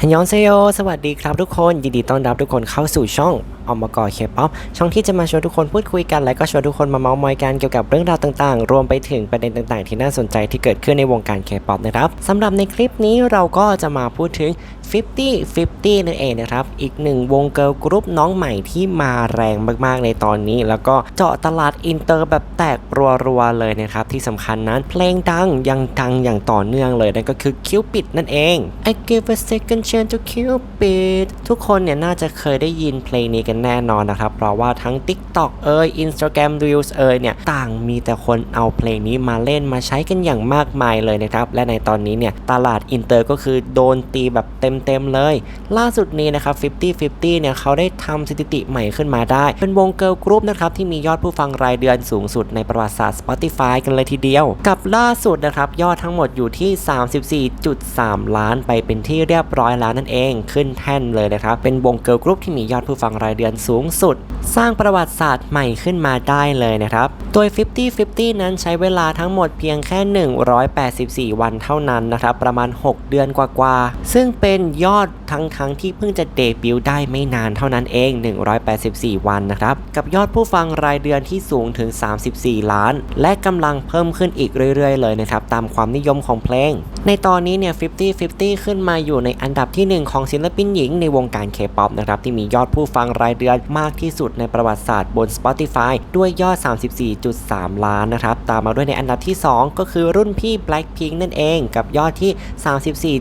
ฮันยองเซโย สวัสดีครับทุกคน ยินดีต้อนรับทุกคนเข้าสู่ช่องอมกอเคป๊อปช่องที่จะมาชวนทุกคนพูดคุยกัน และก็ชวนทุกคนมาเมาส์มอยกันเกี่ยวกับเรื่องราวต่างๆ รวมไปถึงประเด็นต่างๆ ที่น่าสนใจที่เกิดขึ้นในวงการเคป๊อปนะครับสำหรับในคลิปนี้เราก็จะมาพูดถึง 50 50 นั่นเองนะครับ อีกหนึ่งวงเกิร์ลกรุ๊ปน้องใหม่ที่มาแรงมากๆในตอนนี้ แล้วก็เจาะตลาดอินเตอร์แบบแตกรัวๆเลยนะครับ ที่สำคัญนั้นเพลงดังยังดังอย่างต่อเนื่องเลยนั่นก็คือ Cupid นั่นเอง I give a second chance to Cupid ทุกคนเนี่ยน่าจะเคยได้ยินเพลงนี้กันแน่นอนนะครับ เพราะว่าทั้ง TikTok เอ่ย Instagram Reels เอ่ยเนี่ยต่างมีแต่คนเอาเพลงนี้มาเล่นมาใช้กันอย่างมากมายเลยนะครับ และในตอนนี้เนี่ยตลาดอินเตอร์ก็คือโดนตีแบบเต็มๆเลย ล่าสุดนี้นะครับ 50 50 เนี่ยเขาได้ทำสถิติใหม่ขึ้นมาได้ เป็นวงเกิร์ลกรุ๊ปนะครับที่มียอดผู้ฟังรายเดือนสูงสุดในประวัติศาสตร์ Spotify กันเลยทีเดียว กับล่าสุดนะครับยอดทั้งหมดอยู่ที่ 34.3 ล้านไปเป็นที่เรียบร้อยแล้วนั่นเอง ขึ้นแท่นเลยนะครับ เป็นวงเกิร์ลกรุ๊ปที่มียอดผู้ฟังรายเดือนสูงสุด สร้างประวัติศาสตร์ใหม่ขึ้นมาได้เลยนะครับโดย 50 50 นั้นใช้เวลาทั้งหมดเพียงแค่ 184 วันเท่านั้นนะครับ ประมาณ 6 เดือนกว่าๆ ซึ่งเป็นยอดทั้งทั้งๆที่เพิ่งจะเดบิวต์ได้ไม่นานเท่านั้นเอง 184 วันนะครับ กับยอดผู้ฟังรายเดือนที่สูงถึง 34 ล้าน และกำลังเพิ่มขึ้นอีกเรื่อยๆ เลยนะครับ ตามความนิยมของเพลง ในตอนนี้เนี่ย 50 50 ขึ้นมาอยู่ในอันดับที่ 1 ของศิลปินหญิงในวงการเคป๊อปนะครับ ที่มียอดผู้ฟังรายเดือนมากที่สุดในประวัติศาสตร์บน Spotify ด้วยยอด 34.3 ล้านนะครับ ตามมาด้วยในอันดับที่ 2 ก็คือรุ่นพี่ Blackpink นั่นเอง กับยอดที่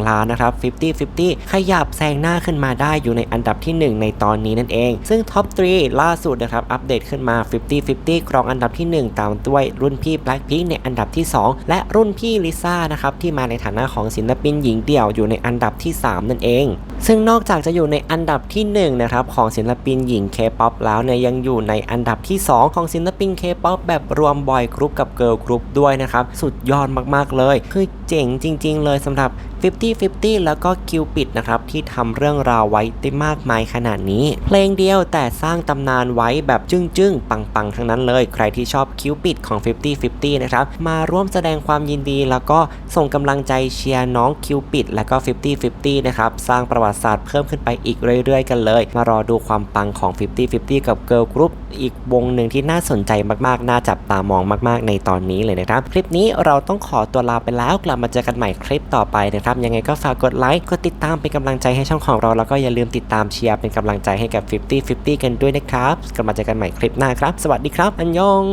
34.1 ล้านนะครับ50 50 ขยับแซงหน้าขึ้นมาได้อยู่ในอันดับที่ 1 ในตอนนี้นั่นเอง ซึ่งท็อป 3 ล่าสุดนะครับอัปเดตขึ้นมา 50 50 ครองอันดับที่ 1 ตามด้วยรุ่นพี่ Blackpink ในอันดับที่ 2 และรุ่นพี่ลิซ่านะครับที่มาในฐานะของศิลปินหญิงเดี่ยวอยู่ในอันดับที่ 3 นั่นเอง ซึ่งนอกจากจะอยู่ในอันดับที่1นะครับของศิลปินหญิง K-POP แล้วเนี่ยยังอยู่ในอันดับที่ 2 ของศิลปิน K-POP แบบรวมบอยกรุ๊ปกับเกิร์ลกรุ๊ปด้วยนะครับสุดยอดมากๆเลยคือ เจ๋งจริง ๆ เลยสำหรับ 50 50 แล้วก็คิวปิดนะครับ ที่ทำเรื่องราวไว้ได้มากมายขนาดนี้ เพลงเดียวแต่สร้างตำนานไว้แบบจึ้งๆ ปังๆ ทั้งนั้นเลย ใครที่ชอบคิวปิดของ 50 50 นะครับ มาร่วมแสดงความยินดี แล้วก็ส่งกำลังใจเชียร์น้องคิวปิดและก็ 50 50 นะครับ สร้างประวัติศาสตร์เพิ่มขึ้นไปอีกเรื่อยๆ กันเลย มารอดูความปังของ 50 50 กับเกิร์ลกรุ๊ปอีกวงหนึ่งที่น่าสนใจมากๆ น่าจับตามองมาก ๆ ในตอนนี้เลยนะครับ คลิปนี้เราต้องขอตัวลาไปแล้วกลับมาเจอกันใหม่คลิปต่อไปนะครับ ยังไงก็ฝากกดไลค์กดติดตามเป็นกำลังใจให้ช่องของเรา แล้วก็อย่าลืมติดตามเชียร์เป็นกำลังใจให้กับ 50 50 กันด้วยนะครับกลับมาเจอกันใหม่คลิปหน้าครับ สวัสดีครับ อันยอง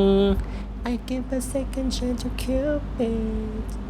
I give a second chance to Cupid